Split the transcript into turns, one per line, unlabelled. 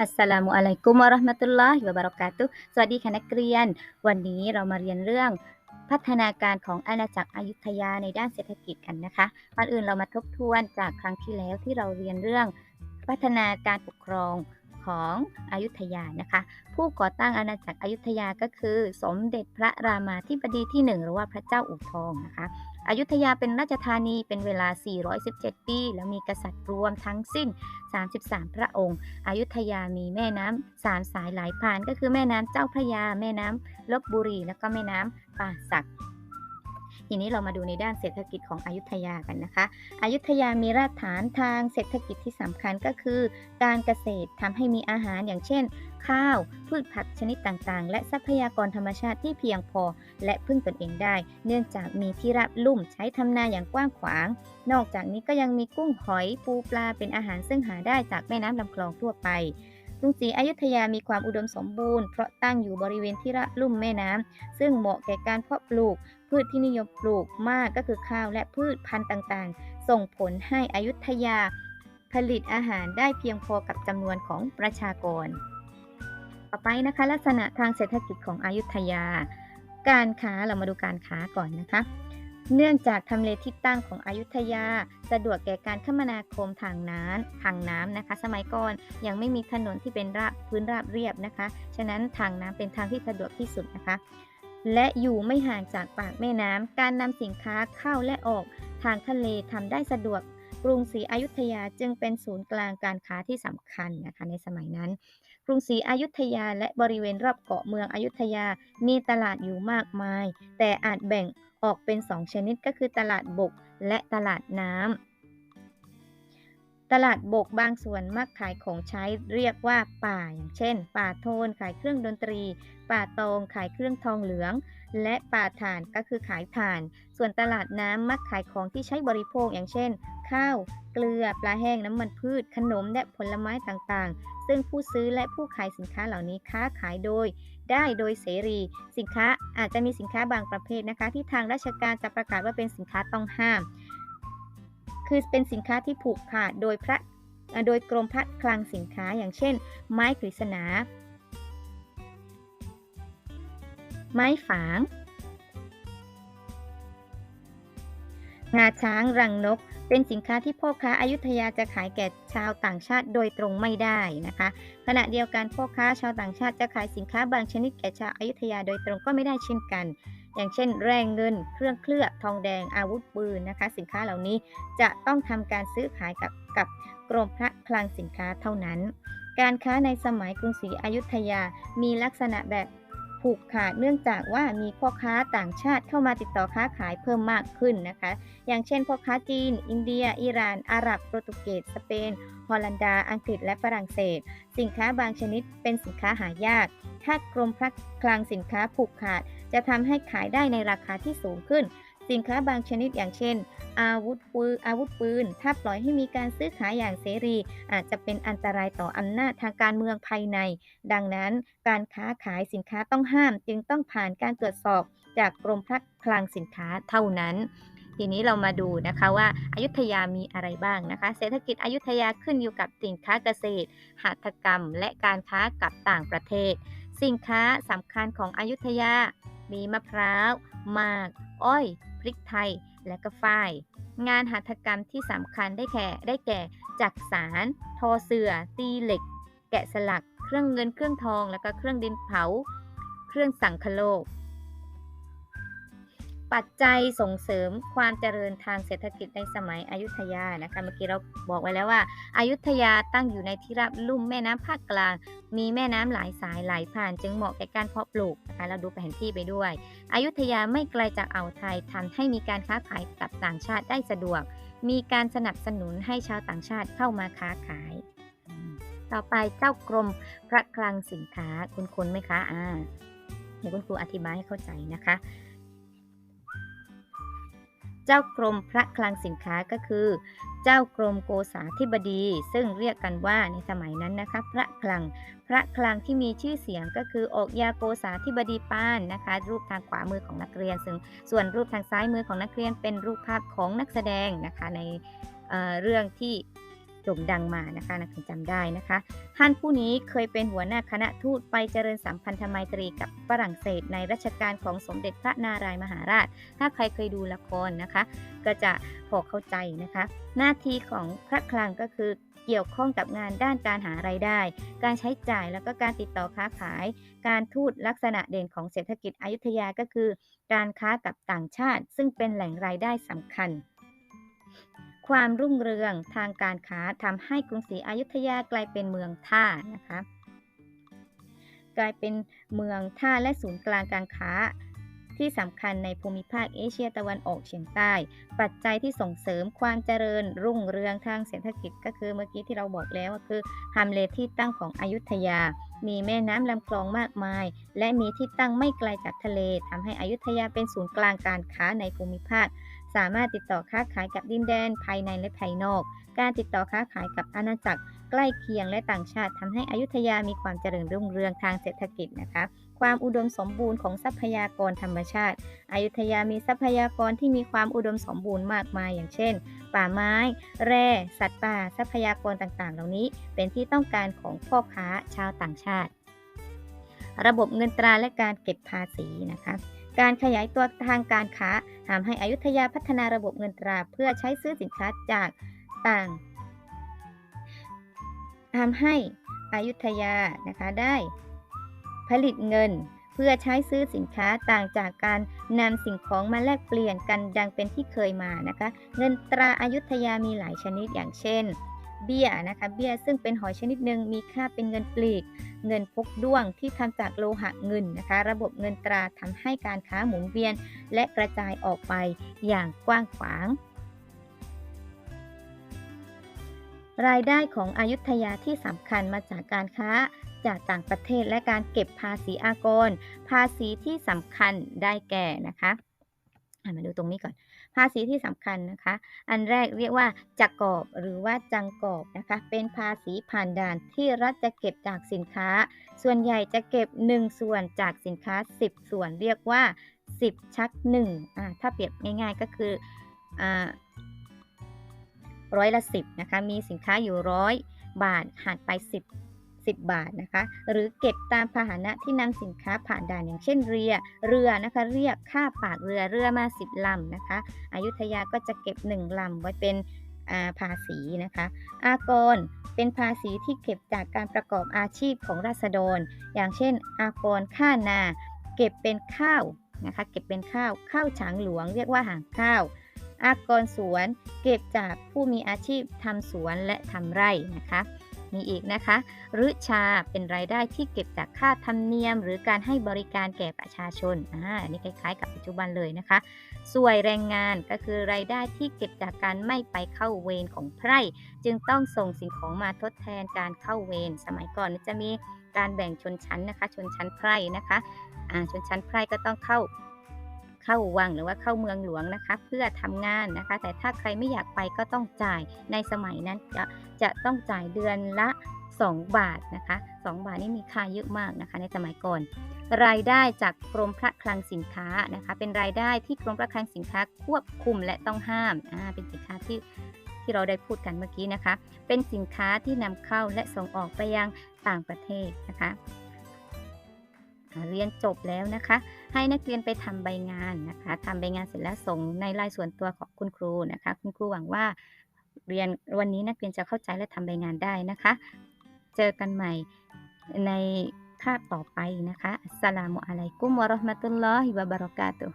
อัสสลามุอะลัยกุมวะราะห์มะตุลลอฮิวะบะเราะกาตุสวัสดีค่ะนักเรียน วันนี้เรามาเรียนเรื่อง พัฒนาการของอาณาจักรอยุธยาในด้านเศรษฐกิจกันนะคะก่อนอื่นเรามาทบทวนจากครั้งที่แล้วที่เราเรียนเรื่อง พัฒนาการปกครองของอยุธยานะคะ ผู้ก่อตั้งอาณาจักรอยุธยาก็คือ สมเด็จพระรามาธิบดีที่หนึ่งหรือว่าพระเจ้าอู่ทองนะคะ อยุธยาเป็นราชธานีเป็นเวลา 417 ปี แล้วมีกษัตริย์รวมทั้งสิ้น 33 พระองค์ อยุธยามีแม่น้ำสามสายไหลผ่าน ก็คือแม่น้ำเจ้าพระยา แม่น้ำลบบุรี แล้วก็แม่น้ำป่าสัก ทีนี้เรามาดูในด้านเศรษฐกิจของอยุธยากันนะคะ อยุธยามีรากฐานทางเศรษฐกิจที่สำคัญก็คือ การเกษตรทำให้มีอาหารอย่างเช่น ข้าว พืชผักชนิดต่างๆ และทรัพยากรธรรมชาติที่เพียงพอ และพึ่งตนเองได้ เนื่องจากมีที่ราบลุ่มใช้ทำนาอย่างกว้างขวาง นอกจากนี้ก็ยังมีกุ้งหอยปูปลาเป็นอาหารซึ่งหาได้จากแม่น้ำลำคลองทั่วไปกรุงศรีอยุธยามีความอุดมสมบูรณ์เพราะตั้งอยู่บริเวณที่ราบลุ่มแม่น้ำซึ่งเหมาะแก่การเพาะปลูก พืชที่นิยมปลูกมากก็คือข้าวและพืชพันธุ์ต่างๆ ส่งผลให้อยุธยา ผลิตอาหารได้เพียงพอกับจำนวนของประชากร ต่อไปนะคะ ลักษณะทางเศรษฐกิจของอยุธยา การค้าเรามาดูการค้าก่อนนะคะ เนื่องจากทำเลที่ตั้งของอยุธยา สะดวกแก่การคมนาคมทางน้ำทางน้ำนะคะ สมัยก่อนยังไม่มีถนนที่เป็นราบพื้นราบเรียบนะคะ ฉะนั้นทางน้ำเป็นทางที่สะดวกที่สุดนะคะ และอยู่ไม่ห่างจากปากแม่น้ำ การนำสินค้าเข้าและออกทางทะเลทำได้สะดวก กรุงศรีอยุธยาจึงเป็นศูนย์กลางการค้าที่สำคัญนะคะในสมัยนั้น กรุงศรีอยุธยาและบริเวณรอบเกาะเมืองอยุธยา มีตลาดอยู่มากมาย แต่อาจแบ่งออกเป็น 2 ชนิดก็คือตลาดบกและตลาดน้ำ ตลาดบกบางส่วนมักขายของใช้เรียกว่าป่า อย่างเช่น ป่าโทนขายเครื่องดนตรี ป่าตองขายเครื่องทองเหลือง และป่าถ่านก็คือขายถ่าน ส่วนตลาดน้ำมักขายของที่ใช้บริโภคอย่างเช่น ข้าว เกลือ ปลาแห้ง น้ำมันพืช ขนม และผลไม้ต่างๆ ซึ่งผู้ซื้อและผู้ขายสินค้าเหล่านี้ค้าขายโดย ได้โดยเสรี สินค้าอาจจะมีสินค้าบางประเภทนะคะ ที่ทางราชการจะประกาศว่าเป็นสินค้าต้องห้าม คือเป็นสินค้าที่ผูกขาดโดยพระโดยกรมพระคลังสินค้าอย่างเช่น ไม้กฤษณา ไม้ฝาง งาช้างรังนก เป็นสินค้าที่พ่อค้าอายุทยาจะขายแก่ชาวต่างชาติโดยตรงไม่ได้นะคะ ขณะเดียวกันพ่อค้าชาวต่างชาติจะขายสินค้าบางชนิดแก่ชาวอายุทยาโดยตรงก็ไม่ได้เช่นกัน อย่างเช่น แรงเงิน เครื่องเคลือบทองแดงอาวุธปืนนะคะ สินค้าเหล่านี้จะต้องทำการซื้อขายกับกับกรมพระคลังสินค้าเท่านั้น การค้าในสมัยกรุงศรีอยุธยามีลักษณะแบบ ผูกขาดเนื่องจากว่ามีพ่อค้าต่างชาติเข้ามาติดต่อค้าขายเพิ่มมากขึ้นนะคะ อย่างเช่นพ่อค้าจีน อินเดีย อิหร่าน อาหรับ โปรตุเกส สเปน ฮอลันดา อังกฤษ และฝรั่งเศส สินค้าบางชนิดเป็นสินค้าหายาก ถ้ากรมพระคลังสินค้าผูกขาด จะทำให้ขายได้ในราคาที่สูงขึ้น สินค้าบางชนิดอย่างเช่น อาวุธปืนอาวุธปืน ถ้าปล่อยให้มีการซื้อขายอย่างเสรี อาจจะเป็นอันตรายต่ออำนาจทางการเมืองภายใน ดังนั้นการค้าขายสินค้าต้องห้าม จึงต้องผ่านการตรวจสอบจากกรมพระคลังสินค้าเท่านั้นทีนี้เรามาดูนะคะว่าอายุทยามีอะไรบ้างนะคะ เศรษฐกิจอยุธยาขึ้นอยู่กับสินค้าเกษตร หัตถกรรม และการค้ากับต่างประเทศ สินค้าสำคัญของอยุธยา มีมะพร้าว มาก อ้อย ริกไทย และก็ฝ้าย งานหัตถกรรมที่สำคัญได้แก่ได้แก่จักสารทอเสือ ตีเหล็ก แกะสลัก เครื่องเงินเครื่องทอง และก็เครื่องดินเผา เครื่องสังคโลก ปัจจัยส่งเสริมความเจริญทางเศรษฐกิจในสมัยอยุธยานะคะเมื่อกี้เราบอกไว้แล้วว่าอายุทยาตั้งอยู่ในที่ราบลุ่มแม่น้ำภาคกลาง มีแม่น้ำหลายสายไหลผ่าน จึงเหมาะแก่การเพาะปลูกนะคะเราดูแผนที่ไปด้วยอยุธยาไม่ไกลจากอ่าวไทยทำให้มีการค้าขายกับต่างชาติได้สะดวก มีการสนับสนุนให้ชาวต่างชาติเข้ามาค้าขาย ต่อไปเจ้ากรมพระคลังสินค้าคุณคุณไหมคะอ่าเดี๋ยวคุณครูอธิบายให้เข้าใจนะคะ เจ้ากรมพระคลังสินค้าก็คือ เจ้ากรมโกษาธิบดี ซึ่งเรียกกันว่าในสมัยนั้นนะคะ พระคลัง พระคลังที่มีชื่อเสียงก็คือออกยาโกษาธิบดีปานนะคะ รูปทางขวามือของนักเรียน ซึ่งส่วนรูปทางซ้ายมือของนักเรียนเป็นรูปภาพของนักแสดงนะคะในเเรื่องที่ โด่งดังมานะคะนักเรียนจำได้นะคะท่านผู้นี้เคยเป็นหัวหน้าคณะทูตไปเจริญสัมพันธไมตรีกับฝรั่งเศส ในรัชกาลของสมเด็จพระนารายมหาราช ถ้าใครเคยดูละครนะคะ ก็จะพอเข้าใจนะคะ หน้าที่ของพระคลังก็คือเกี่ยวข้องกับงานด้านการหารายได้ การใช้จ่ายแล้วก็การติดต่อค้าขาย การทูตลักษณะเด่นของเศรษฐกิจอยุธยาก็คือ การค้ากับต่างชาติ ซึ่งเป็นแหล่งรายได้สำคัญ ความรุ่งเรืองทางการค้าทำให้กรุงศรีอยุธยากลายเป็นเมืองท่านะคะกลายเป็นเมืองท่าและศูนย์กลางการค้า ที่สำคัญในภูมิภาคเอเชียตะวันออกเฉียงใต้ ปัจจัยที่ส่งเสริมความเจริญรุ่งเรืองทางเศรษฐกิจก็คือเมื่อกี้ที่เราบอกแล้วก็คือฮัมเลที่ตั้งของอยุธยา มีแม่น้ำลำคลองมากมาย และมีที่ตั้งไม่ไกลจากทะเลทำให้อยุธยาเป็นศูนย์กลางการค้าในภูมิภาค สามารถติดต่อค้าขายกับดินแดนภายในและภายนอก การติดต่อค้าขายกับอาณาจักรใกล้เคียงและต่างชาติทำให้อยุธยามีความเจริญรุ่งเรืองทางเศรษฐกิจนะคะ ความอุดมสมบูรณ์ของทรัพยากรธรรมชาติอยุธยามีทรัพยากรที่มีความอุดมสมบูรณ์มากมาย อย่างเช่น ป่าไม้ แร่ สัตว์ป่า ทรัพยากรต่างๆ เหล่านี้ เป็นที่ต้องการของพ่อค้าชาวต่างชาติ ระบบเงินตราและการเก็บภาษีนะคะ การขยายตัวทางการค้าทำให้อยุธยาพัฒนาระบบเงินตราเพื่อใช้ซื้อสินค้าจากต่างทำให้อยุธยานะคะได้ ผลิตเงินเพื่อใช้ซื้อสินค้าต่างจากการนำสิ่งของมาแลกเปลี่ยนกันดังเป็นที่เคยมานะคะ เงินตราอายุทยามีหลายชนิดอย่างเช่น เบี้ยนะคะเบี้ยซึ่งเป็นหอยชนิดหนึ่งมีค่าเป็นเงินปลีก เงินพกด้วงที่ทำจากโลหะเงินนะคะ ระบบเงินตราทำให้การค้าหมุนเวียน และกระจายออกไปอย่างกว้างขวาง รายได้ของอายุทยาที่สำคัญมาจากการค้าจากต่างประเทศและการเก็บภาษีอากร ภาษีที่สำคัญได้แก่นะคะ มาดูตรงนี้ก่อน ภาษีที่สำคัญนะคะ อันแรกเรียกว่าจักกอบหรือว่าจังกอบนะคะ เป็นภาษีผ่านด่านที่รัฐจะเก็บจากสินค้า ส่วนใหญ่จะเก็บ 1 ส่วนจากสินค้า 10 ส่วนเรียกว่า 10 ชัก1อ่าถ้าเปรียบง่าย ๆก็คืออ่าร้อยละ 10นะคะ มีสินค้าอยู่ร้อยบาทหักไป 10 10 บาทนะคะ หรือเก็บตามพาหนะที่นำสินค้าผ่านด่านอย่างเช่นเรือ เรือนะคะเรียกค่าปากเรือเรือมา 10ลำนะคะอยุธยาก็จะเก็บ 1ลำไว้เป็นภาษีนะคะ อากรเป็นภาษีที่เก็บจากการประกอบอาชีพของราษฎร อย่างเช่น อากรค่านา เก็บเป็นข้าวนะคะ เก็บเป็นข้าว ข้าวฉางหลวงเรียกว่าหางข้าว อากรสวนเก็บจากผู้มีอาชีพทำสวนและทำไร่นะคะ มีอีกนะคะฤชาเป็นรายได้ที่เก็บจากค่าธรรมเนียม หรือการให้บริการแก่ประชาชนอ่าอันนี้คล้ายๆ กับปัจจุบันเลยนะคะส่วยแรงงานก็คือรายได้ที่เก็บจากการไม่ไปเข้าเวรของไพร่จึงต้องส่งสิ่งของมาทดแทนการเข้าเวรสมัยก่อนจะมีการแบ่งชนชั้นนะคะ ชนชั้นไพร่นะคะชนชั้นไพร่ก็ต้องเข้า เข้าวังหรือว่าเข้าเมืองหลวงนะคะ เพื่อทำงานนะคะ แต่ถ้าใครไม่อยากไปก็ต้องจ่ายในสมัยนั้นจะจะต้องจ่ายเดือนละ 2 บาทนะคะ 2 บาทนี่มีค่าเยอะมากนะคะ ในสมัยก่อนรายได้จากกรมพระคลังสินค้านะคะ เป็นรายได้ที่กรมพระคลังสินค้าควบคุมและต้องห้ามอ่าเป็นสินค้าที่ที่เราได้พูดกันเมื่อกี้นะคะ เป็นสินค้าที่นำเข้าและส่งออกไปยังต่างประเทศนะคะ เรียนจบแล้วนะคะ ให้นักเรียนไปทำใบงานนะคะทำใบงานเสร็จแล้วส่งในรายส่วนตัวของคุณครูนะคะ คุณครูหวังว่าเรียนวันนี้นักเรียนจะเข้าใจและทำใบงานได้นะคะ เจอกันใหม่ในคาบต่อไปนะคะสลามุอะลัยกุมวะราะห์มะตุลลอฮิวะบะเราะกาตุ